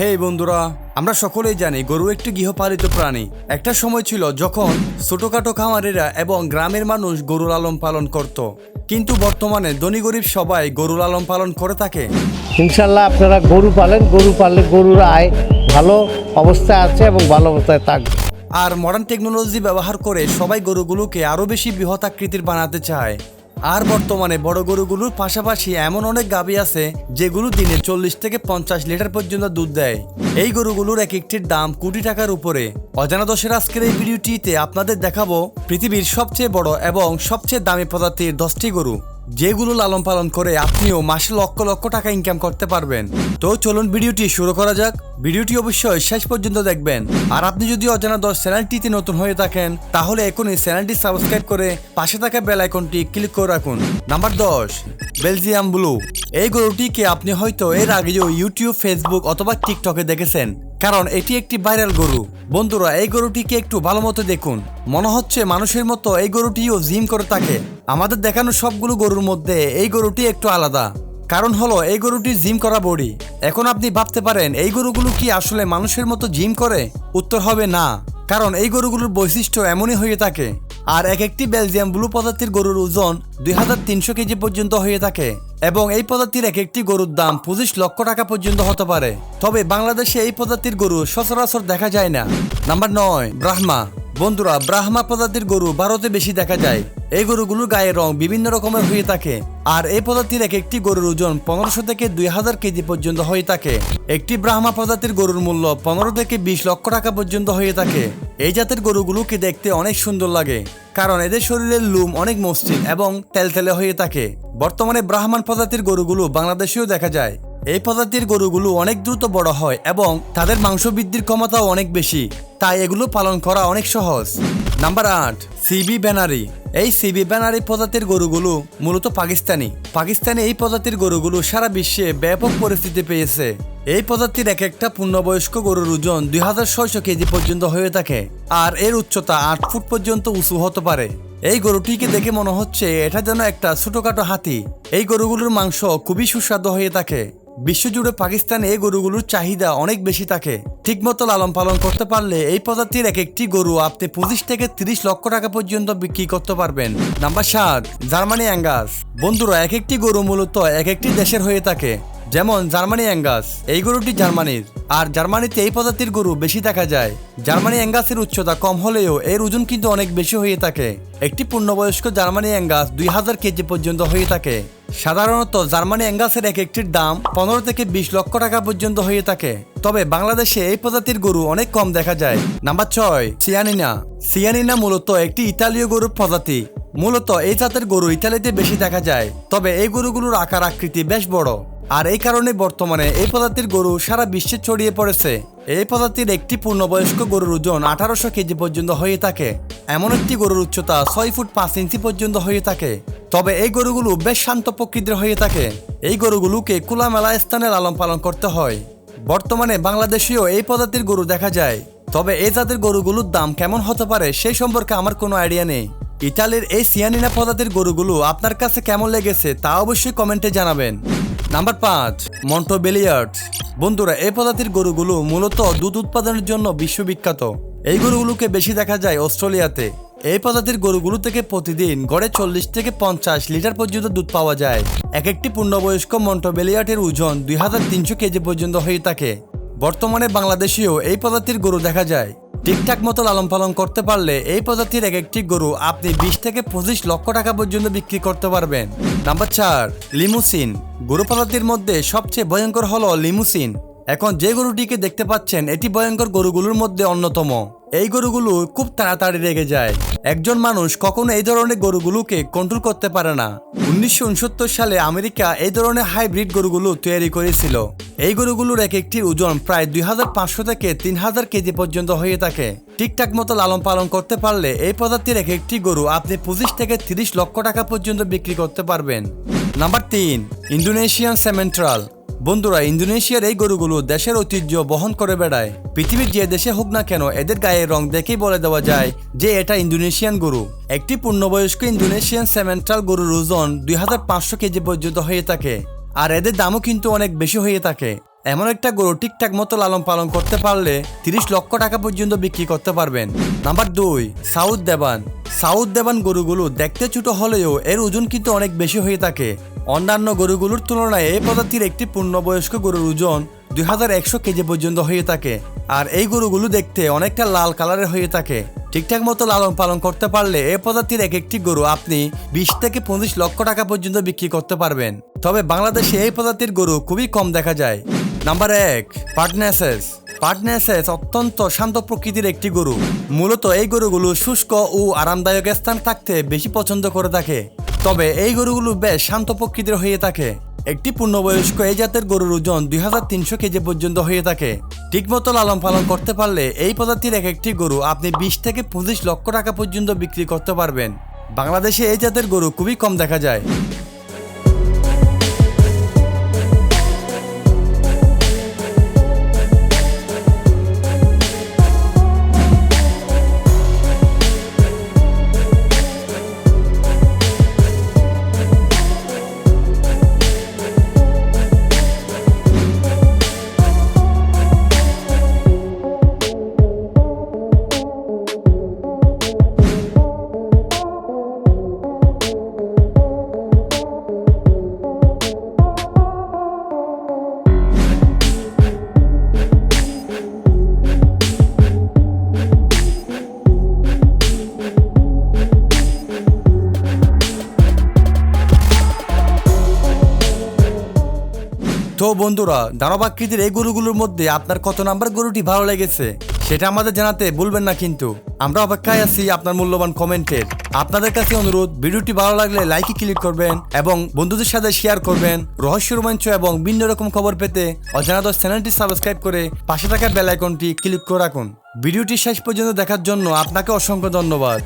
হে বন্ধুরা আমরা সকলেই জানি গরু একটি গৃহপালিত প্রাণী। একটা সময় ছিল যখন ছোটখাটো খামারেরা এবং গ্রামের মানুষ গরু লালন পালন করত। কিন্তু বর্তমানে ধনী গরিব সবাই গরু লালন পালন করে থাকে। ইনশাল্লাহ আপনারা গরু পালেন গরু পাললে গরুর আয় ভালো অবস্থায় আছে এবং ভালো অবস্থায় থাকবে। আর মডার্ন টেকনোলজি ব্যবহার করে সবাই গরুগুলোকে আরও বেশি বৃহৎ আকৃতির বানাতে চায়। আর বর্তমানে বড় গরুগুলোর পাশাপাশি এমন অনেক গাবি আছে যেগুলো দিনে চল্লিশ থেকে পঞ্চাশ লিটার পর্যন্ত দুধ দেয়। এই গরুগুলোর এক একটির দাম কোটি টাকার উপরে। অজানা দশের আজকের এই ভিডিওটিতে আপনাদের দেখাবো পৃথিবীর সবচেয়ে বড় এবং সবচেয়ে দামি প্রজাতির দশটি গরু। যেগুলো লালন পালন করে আপনিও মাসে লক্ষ লক্ষ টাকা ইনকাম করতে পারবেন। তো চলুন ভিডিওটি শুরু করা যাক। ভিডিওটি অবশ্যই শেষ পর্যন্ত দেখবেন। আর আপনি যদি অজানা দশ চ্যানেলটিতে নতুন হয়ে থাকেন, তাহলে এখনই চ্যানেলটি সাবস্ক্রাইব করে পাশে থাকা বেল আইকনটি ক্লিক করে রাখুন। নাম্বার দশ, বেলজিয়াম ব্লু। এই গরুটিকে আপনি হয়তো এর আগেও ইউটিউব ফেসবুক অথবা টিকটকে দেখেছেন। কারণ এটি একটি ভাইরাল গরু। বন্ধুরা, এই গরুটিকে একটু ভালো মতো দেখুন। মনে হচ্ছে মানুষের মতো এই গরুটিও জিম করে থাকে। আমাদের দেখানো সবগুলো গরুর মধ্যে এই গরুটি একটু আলাদা। কারণ হলো, এই গরুটি জিম করা বডি। এখন আপনি ভাবতে পারেন, এই গরুগুলো কি আসলে মানুষের মতো জিম করে? উত্তর হবে না। কারণ এই গরুগুলোর বৈশিষ্ট্য এমনই হয়ে থাকে। আর এক একটি বেলজিয়াম ব্লু প্রজাতির গরুর ওজন দুই হাজার তিনশো কেজি পর্যন্ত হয়ে থাকে। এবং এই প্রজাতির এক একটি গরুর দাম পঁচিশ লক্ষ টাকা পর্যন্ত হতে পারে। তবে বাংলাদেশে এই প্রজাতির গরু সচরাচর দেখা যায় না। নাম্বার নয়, ব্রাহ্মা। বন্ধুরা, ব্রাহ্মা প্রজাতির গরু ভারতে বেশি দেখা যায়। এই গরুগুলোর গায়ের রং বিভিন্ন রকমের হয়ে থাকে। আর এই প্রজাতির এক একটি গরুর ওজন পনেরোশো থেকে দুই হাজার কেজি পর্যন্ত হয়ে থাকে। একটি ব্রাহ্মা প্রজাতির গরুর মূল্য পনেরো থেকে বিশ লক্ষ টাকা পর্যন্ত হয়ে থাকে। এই জাতের গরুগুলোকে দেখতে অনেক সুন্দর লাগে। কারণ এদের শরীরের লুম অনেক মসৃণ এবং তেলতেলে হয়ে থাকে। বর্তমানে ব্রাহ্মণ প্রজাতির গরুগুলো বাংলাদেশেও দেখা যায়। এই প্রজাতির গরুগুলো অনেক দ্রুত বড় হয় এবং তাদের মাংস বৃদ্ধির ক্ষমতাও অনেক বেশি। তাই এগুলো পালন করা অনেক সহজ। নাম্বার আট, সিবি ব্যানারি। এই সিবি ব্যানারি প্রজাতির গরুগুলো মূলত পাকিস্তানি। পাকিস্তানে এই প্রজাতির গরুগুলো সারা বিশ্বে ব্যাপক পরিস্থিতি পেয়েছে। এই প্রজাতির এক একটা পূর্ণবয়স্ক গরুর ওজন দুই হাজার ছয়শো কেজি পর্যন্ত হয়ে থাকে আর এর উচ্চতা আট ফুট পর্যন্ত উঁচু হতে পারে। এই গরুটিকে দেখে মনে হচ্ছে এটা যেন একটা ছোটখাটো হাতি। এই গরুগুলোর মাংস খুবই সুস্বাদু হয়ে থাকে। বিশ্বজুড়ে পাকিস্তানে এই গরুগুলোর চাহিদা অনেক বেশি থাকে। ঠিকমতো লালন পালন করতে পারলে এই প্রজাতির এক একটি গরু আপনি পঁচিশ থেকে তিরিশ লক্ষ টাকা পর্যন্ত বিক্রি করতে পারবেন। নাম্বার সাত, জার্মানি অ্যাঙ্গাস। বন্ধুরা, এক একটি গরু মূলত এক একটি দেশের হয়ে থাকে। যেমন জার্মানি অ্যাঙ্গাস, এই গরুটি জার্মানির। আর জার্মানিতে এই প্রজাতির গরু বেশি দেখা যায়। জার্মানি অ্যাঙ্গাসের উচ্চতা কম হলেও এর ওজন কিন্তু অনেক বেশি হয়ে থাকে। একটি পূর্ণবয়স্ক জার্মানি অ্যাঙ্গাস দুই হাজার কেজি পর্যন্ত হয়ে থাকে। সাধারণত জার্মানি অ্যাঙ্গাসের এক একটির দাম পনেরো থেকে বিশ লক্ষ টাকা পর্যন্ত হয়ে থাকে। তবে বাংলাদেশে এই প্রজাতির গরু অনেক কম দেখা যায়। নাম্বার ছয়, সিয়ানিনা। সিয়ানিনা মূলত একটি ইতালীয় গরুর প্রজাতি। মূলত এই জাতের গরু ইতালিতে বেশি দেখা যায়। তবে এই গরুগুলোর আকার আকৃতি বেশ বড়। আর এই কারণে বর্তমানে এই প্রজাতির গরু সারা বিশ্বে ছড়িয়ে পড়েছে। এই প্রজাতির একটি পূর্ণবয়স্ক গরুর ওজন আঠারোশো কেজি পর্যন্ত হয়ে থাকে। এমন একটি গরুর উচ্চতা ছয় ফুট পাঁচ ইঞ্চি পর্যন্ত হয়ে থাকে। তবে এই গরুগুলো বেশ শান্ত প্রকৃতির হয়ে থাকে। এই গরুগুলোকে খোলামেলা স্থানে লালন পালন করতে হয়। বর্তমানে বাংলাদেশেও এই প্রজাতির গরু দেখা যায়। তবে এই জাতের গরুগুলোর দাম কেমন হতে পারে সেই সম্পর্কে আমার কোনো আইডিয়া নেই। ইতালির এই সিয়ানিনা প্রজাতির গরুগুলো আপনার কাছে কেমন লেগেছে তা অবশ্যই কমেন্টে জানাবেন। নাম্বার পাঁচ, মন্টো বেলিয়ার্ড বন্ধুরা এই প্রজাতির গরুগুলো মূলত দুধ উৎপাদনের জন্য বিশ্ববিখ্যাত। এই গরুগুলোকে বেশি দেখা যায় অস্ট্রেলিয়াতে। এই প্রজাতির গরুগুলো থেকে প্রতিদিন গড়ে চল্লিশ থেকে পঞ্চাশ লিটার পর্যন্ত দুধ পাওয়া যায়। এক একটি পূর্ণবয়স্ক মন্টো বেলিয়ার্টের ওজন দুই হাজার তিনশো কেজি পর্যন্ত হয়ে থাকে। বর্তমানে বাংলাদেশেও এই প্রজাতির গরু দেখা যায়। ঠিকঠাক মতো লালন পালন করতে পারলে এই প্রজাতির এক একটি গরু আপনি বিশ থেকে পঁচিশ লক্ষ টাকা পর্যন্ত বিক্রি করতে পারবেন। নাম্বার চার, লিমুসিন। গরু প্রজাতির মধ্যে সবচেয়ে ভয়ঙ্কর হলো লিমুসিন। এখন যে গরুটিকে দেখতে পাচ্ছেন, এটি ভয়ঙ্কর গরুগুলোর মধ্যে অন্যতম। এই গরুগুলো খুব তাড়াতাড়ি রেগে যায়। একজন মানুষ কখনো এই ধরনের গরুগুলোকে কন্ট্রোল করতে পারে না। উনিশশো উনসত্তর সালে আমেরিকা এই ধরনের হাইব্রিড গরুগুলো তৈরি করেছিল। এই গরুগুলোর এক একটির ওজন প্রায় দুই হাজার পাঁচশো থেকে তিন হাজার কেজি পর্যন্ত হয়ে থাকে। ঠিকঠাক মতো লালন পালন করতে পারলে এই প্রজাতির এক একটি গরু আপনি পঁচিশ থেকে তিরিশ লক্ষ টাকা পর্যন্ত বিক্রি করতে পারবেন। নাম্বার তিন, ইন্দোনেশিয়ান সেমেন্ট্রাল। বন্ধুরা, ইন্দোনেশিয়ার এই গরুগুলো দেশের ঐতিহ্য বহন করে বেড়ায়। পৃথিবীর যে দেশে হোক না কেন, এদের গায়ের রং দেখেই বলে দেওয়া যায় যে এটা ইন্দোনেশিয়ান গরু। একটি পূর্ণবয়স্ক ইন্দোনেশিয়ান সেমেন্ট্রাল গরুর ওজন দুই হাজার পাঁচশো কেজি পর্যন্ত হয়ে থাকে, আর এদের দামও কিন্তু অনেক বেশি হয়ে থাকে। এমন একটা গরু ঠিকঠাক মতো লালন পালন করতে পারলে তিরিশ লক্ষ টাকা পর্যন্ত বিক্রি করতে পারবেন। নাম্বার দুই সাউথ দেবান। সাউথ দেবান গরুগুলো দেখতে ছোট হলেও এর ওজন কিন্তু অনেক বেশি হয়ে থাকে অন্যান্য গরুগুলোর তুলনায় এই প্রজাতির একটি পূর্ণবয়স্ক গরুর ওজন দুই হাজার একশো কেজি পর্যন্ত হয়ে থাকে। আর এই গরুগুলো দেখতে অনেকটা লাল কালারের হয়ে থাকে। ঠিকঠাক মতো লালন পালন করতে পারলে এ প্রজাতির এক একটি গরু আপনি বিশ থেকে পঁচিশ লক্ষ টাকা পর্যন্ত বিক্রি করতে পারবেন। তবে বাংলাদেশে এই প্রজাতির গরু খুবই কম দেখা যায়। নাম্বার এক পার্টনেসেস পার্টনেসেস অত্যন্ত শান্ত প্রকৃতির একটি গরু। মূলত এই গরুগুলো শুষ্ক ও আরামদায়ক স্থান থাকতে বেশি পছন্দ করে থাকে। তবে এই গরুগুলো বেশ শান্ত প্রকৃতির হয়ে থাকে। একটি পূর্ণবয়স্ক এই জাতের গরুর ওজন দুই হাজার তিনশো কেজি পর্যন্ত হয়ে থাকে। ঠিকমতো লালন পালন করতে পারলে এই প্রজাতির এক একটি গরু আপনি বিশ থেকে পঁচিশ লক্ষ টাকা পর্যন্ত বিক্রি করতে পারবেন। বাংলাদেশে এই জাতের গরু খুবই কম দেখা যায়। বন্ধুরা দানবাকৃতির এই গরুগুলোর মধ্যে আপনার কত নাম্বার গরুটি ভালো লেগেছে, সেটা আমাদের জানাতে ভুলবেন না কিন্তু। আমরা অপেক্ষায় আছি আপনার মূল্যবান কমেন্টের। আপনাদের কাছে অনুরোধ, ভিডিওটি ভালো লাগলে লাইকে ক্লিক করবেন এবং বন্ধুদের সাথে শেয়ার করবেন রহস্য, রোমাঞ্চ এবং ভিন্ন রকম খবর পেতে অজানা দশ চ্যানেলটি সাবস্ক্রাইব করে পাশে থাকা বেল আইকনটি ক্লিক করে রাখুন। ভিডিওটি শেষ পর্যন্ত দেখার জন্য আপনাকে অসংখ্য ধন্যবাদ।